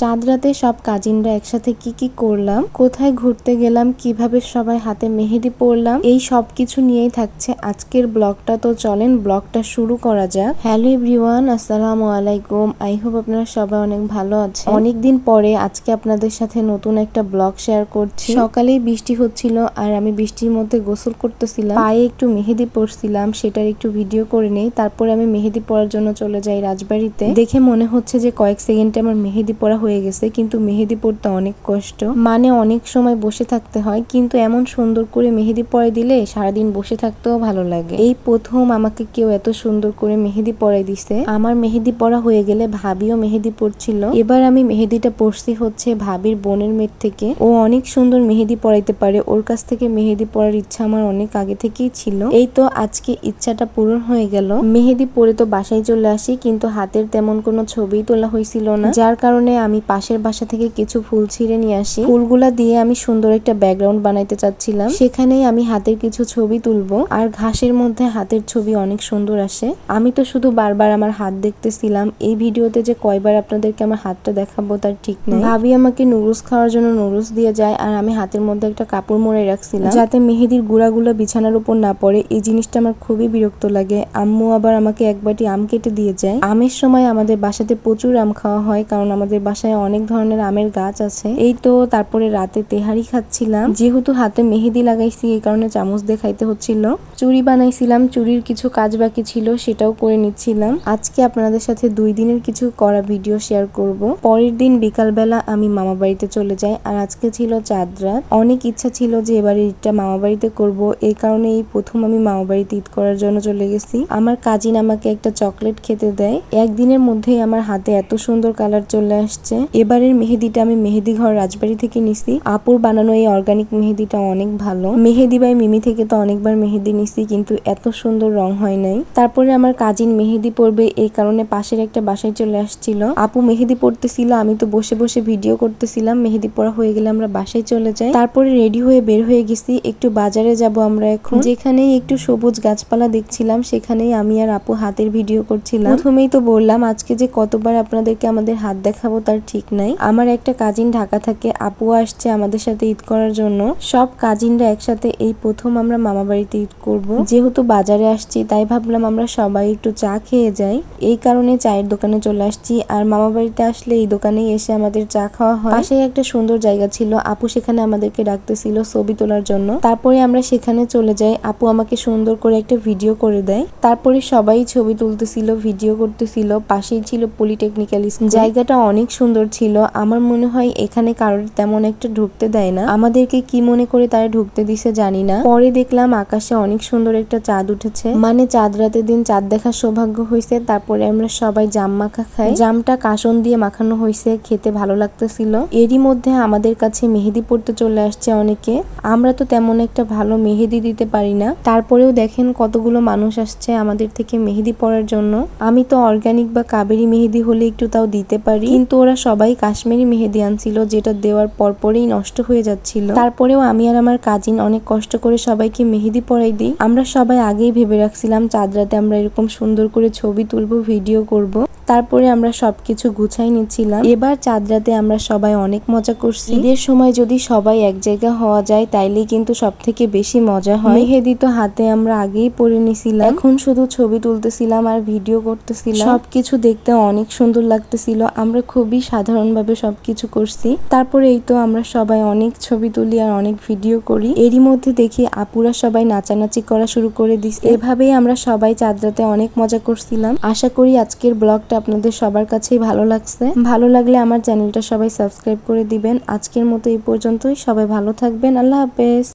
চাঁদ রাতে সব কাজিনরা একসাথে কি কি করলাম, কোথায় ঘুরতে গেলাম, কীভাবে সবাই হাতে মেহেদি পরলাম, এই সব কিছু নিয়েই থাকছে আজকের ব্লগটা। তো চলেন ব্লগটা শুরু করা যাক। হ্যালো এভরিওয়ান, আসসালামু আলাইকুম। আই হোপ আপনারা সবাই অনেক ভালো আছে অনেকদিন পরে আজকে আপনাদের সাথে নতুন একটা ব্লগ শেয়ার করছি। সকালেই বৃষ্টি হচ্ছিল আর আমি বৃষ্টির মধ্যে গোসল করতেছিলাম। পায়ে একটু মেহেদি পরছিলাম, সেটার একটু ভিডিও করে নেই। তারপরে আমি মেহেদি পরার জন্য চলে যাই রাজবাড়িতে। দেখে মনে হচ্ছে যে কয়েক সেকেন্ডে আমার মেহেদি পরা হয়ে গেছে, কিন্তু মেহেদি পরতে অনেক কষ্ট। মানে অনেক সময় বসে থাকতে হয়, কিন্তু এমন সুন্দর করে মেহেদি পরে দিলে সারাদিন বসে থাকতেও ভালো লাগে। এই প্রথম আমাকে কেউ এত সুন্দর করে মেহেদি পরাই দিছে। আমার মেহেদি পরা হয়ে গেলে ভাবিও মেহেদি পড়ছিল এবার আমি মেহেদিটা পড়ছি হচ্ছে ভাবির বোনের মেয়ের থেকে। ও অনেক সুন্দর মেহেদি পরাইতে পারে। ওর কাছ থেকে মেহেদি পরার ইচ্ছা আমার অনেক আগে থেকেই ছিল। এই তো আজকে ইচ্ছাটা পূরণ হয়ে গেল। মেহেদি পরে তো বাসায় চলে আসি, কিন্তু হাতের তেমন কোনো ছবি তোলা হয়েছিল না। যার কারণে আমি পাশের বাসা থেকে কিছু ফুল ছিঁড়ে নিয়ে আসি। ফুলগুলা দিয়ে আমি সুন্দর একটা ব্যাকগ্রাউন্ড বানাইতে চাচ্ছিলাম। সেখানেই আমি হাতের কিছু ছবি তুলবো। আর ঘাসের মধ্যে হাতের ছবি অনেক সুন্দর আসে। আমি তো শুধু বারবার আমার হাত দেখতেছিলাম। এই ভিডিওতে যে কয়বার আপনাদেরকে আমার হাতটা দেখাবো তার ঠিক নেই। ভাবি আমাকে নুডলস খাওয়ার জন্য নুডলস দিয়ে যায় আর আমি হাতের মধ্যে একটা কাপড় মোড়ে রাখছিলাম। যাতে মেহেদির গুঁড়াগুলো বিছানার উপর না পড়ে। এই জিনিসটা আমার খুবই বিরক্ত লাগে। আম্মু আবার আমাকে একবারটি আম কেটে দিয়ে যায়। আমের সময় আমাদের বাসাতে প্রচুর আম খাওয়া হয় কারণ আমাদের বাসায় অনেক ধরনের আমের গাছ আছে। এই তো তারপরে রাতে তেহারি খাচ্ছিলাম। যেহেতু হাতে মেহেদি লাগাইছি, এই কারণে চামচ দিয়ে খাইতে হচ্ছিল। চুরি বানাইছিলাম, চুরির কিছু কাজ বাকি ছিল, সেটাও করে নিচ্ছিলাম। আজকে আপনাদের সাথে দুই দিনের কিছু করা ভিডিও শেয়ার করব। পরের দিন বিকালবেলা আমি মামা বাড়িতে চলে যাই, আর আজকে ছিল চাঁদ রাত। অনেক ইচ্ছা ছিল যে এবার ঈদটা মামা বাড়িতে করব। এই কারণে এই প্রথম আমি মামা বাড়িতে ঈদ করার জন্য চলে গেছি। আমার কাজিন আমাকে একটা চকলেট খেতে দেয়। একদিনের মধ্যেই আমার হাতে এত সুন্দর কালার চলে আসছে। এবারের মেহেদিটা আমি মেহেদি ঘর রাজবাড়ি থেকে নিছি। আপুর বানানো এই অর্গানিক মেহেদিটা অনেক ভালো। মেহেদি বাই মিমি থেকে তো অনেকবার মেহেদি নিছি, কিন্তু এত সুন্দর রং হয় নাই। তারপরে আমার কাজিন মেহেদি পরবে, এই কারণে পাশের একটা বাসায় চলে আসছিল। আপু মেহেদি পড়তেছিল আমি তো বসে বসে ভিডিও করতেছিলাম, মেহেদি পড়া হয়ে গেলে আমরা বাসায় চলে যাই। তারপরে রেডি হয়ে বের হয়ে গেছি, একটু বাজারে যাব আমরা এখন। যেখানেই একটু সবুজ গাছপালা দেখছিলাম, সেখানেই আমি আর আপু হাতের ভিডিও করছিলাম। প্রথমেই তো বললাম, আজকে যে কতবার আপনাদেরকে আমাদের হাত দেখাবো, তার ঠিক নাই। আমার একটা কাজিন ঢাকা থাকে, আপু আসছে আমাদের সাথে ঈদ করার জন্য। সব কাজিনরা একসাথে এই প্রথম আমরা মামা বাড়িতে ঈদ করব। যেহেতু বাজারে আসছি, তাই ভাবলাম আমরা সবাই একটু চা খেয়ে যাই। এই কারণে চায়ের দোকানে চলে আসছি, আর মামা বাড়িতে আসলে এই দোকানেই এসে আমাদের চা খাওয়া হয়। পাশে একটা সুন্দর জায়গা ছিল, আপু সেখানে আমাদেরকে ডাকতেছিল ছবি তোলার জন্য। তারপরে আমরা সেখানে চলে যাই, আপু আমাকে সুন্দর করে একটা ভিডিও করে দেয়। তারপরে সবাই ছবি তুলতেছিল, ভিডিও করতেছিল, পাশেই ছিল পলিটেকনিক্যাল জায়গাটা অনেক সুন্দর ছিল, আমার মনে হয় এখানে কারোর তেমন একটা ঢুকতে দেয় না। আমাদেরকে কি মনে করে তারা ঢুকতে দিছে জানি না। পরে দেখলাম আকাশে অনেক সুন্দর একটা চাঁদ উঠেছে। মানে চাঁদ রাতের দিন চাঁদ দেখার সৌভাগ্য হয়েছে তারপরে আমরা সবাই জাম মাখা খাই। জামটা কাসন দিয়ে মাখানো হয়েছে খেতে ভালো লাগতেছিল। এরই মধ্যে আমাদের কাছে মেহেদি পড়তে চলে আসছে অনেকে। আমরা তো তেমন একটা ভালো মেহেদি দিতে পারি না। তারপরেও দেখেন কতগুলো মানুষ আসছে আমাদের থেকে মেহেদি পড়ার জন্য। আমি তো অর্গানিক বা কাবেরি মেহেদি হলে একটু তাও দিতে পারি। কিন্তু ওরা সবাই কাশ্মীরি মেহেদি আনছিল, যেটা দেওয়ার পরপরেই নষ্ট হয়ে যাচ্ছিল। তারপরেও আমি আর আমার কাজিন অনেক কষ্ট করে সবাইকে মেহেদি পরাই দিই। আমরা সবাই আগেই ভেবে রাখছিলাম, চাঁদ রাতে আমরা এরকম সুন্দর করে ছবি তুলবো, ভিডিও করব। তারপরে আমরা সবকিছু গুছাই নিচ্ছিলাম। এবার চাঁদ রাতে আমরা সবাই অনেক মজা করছি। ঈদের সময় যদি সবাই এক জায়গা হওয়া যায় তাইলে কিন্তু সব থেকে বেশি মজা হয়। মেহেদি তো হাতে আমরা আগেই পরে নিছিলাম। এখন শুধু ছবি তুলতেছিলাম আর ভিডিও করতেছিলাম। সবকিছু দেখতে অনেক সুন্দর লাগতেছিল। আমরা খুবই সাধারণভাবে সবকিছু করছি। তারপরে এই তো আমরা সবাই অনেক ছবি তুলি আর অনেক ভিডিও করি। এরই মধ্যে দেখি আপুরা সবাই নাচানাচি করা শুরু করে দিচ্ছে এভাবেই আমরা সবাই চাঁদ রাতে অনেক মজা করছিলাম। আশা করি আজকের ব্লগটা আপনাদের সবার কাছেই ভালো লাগছে। ভালো লাগলে আমার চ্যানেলটা সবাই সাবস্ক্রাইব করে দিবেন। আজকের মতো এই পর্যন্তই। সবাই ভালো থাকবেন। আল্লাহ হাফেজ।